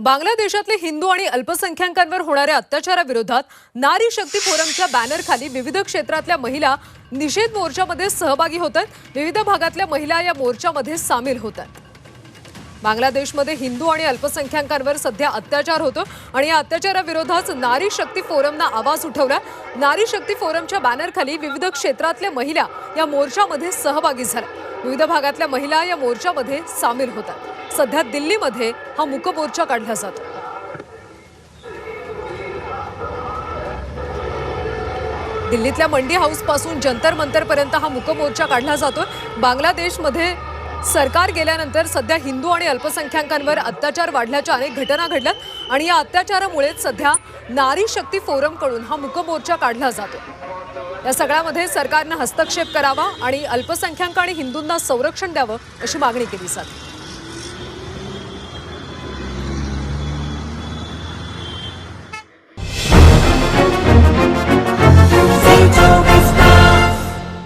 बांगलादेशातले हिंदू आणि अल्पसंख्याकांवर होणाऱ्या अत्याचाराविरोधात नारी शक्ती फोरमच्या बॅनरखाली विविध क्षेत्रातल्या महिला निषेध मोर्चामध्ये सहभागी होत आहेत विविध भागातल्या महिला या मोर्चामध्ये सामील होत आहेत बांगलादेशमध्ये हिंदू आणि अल्पसंख्याकांवर सध्या अत्याचार होतो आणि या अत्याचाराविरोधात नारी शक्ती फोरमनं आवाज उठवला. नारी शक्ती फोरमच्या बॅनरखाली विविध क्षेत्रातल्या महिला या मोर्चामध्ये सहभागी झाल्या. विविध भागातल्या महिला या मोर्चामध्ये सामील होतात. सध्या दिल्लीमध्ये हा मुकमोर्चा काढला जातो. दिल्लीतल्या मंडी हाऊसपासून जंतर मंतर पर्यंत हा मुकमोर्चा काढला जातो. बांगलादेशमध्ये सरकार गेल्यानंतर सध्या हिंदू आणि अल्पसंख्याकांवर अत्याचार वाढल्याच्या अनेक घटना घडल्यात आणि या अत्याचारामुळेच सध्या नारी शक्ती फोरमकडून हा मुकमोर्चा काढला जातो. या सगळ्यामध्ये सरकारनं हस्तक्षेप करावा आणि अल्पसंख्याक आणि हिंदूंना संरक्षण द्यावं अशी मागणी केली जाते.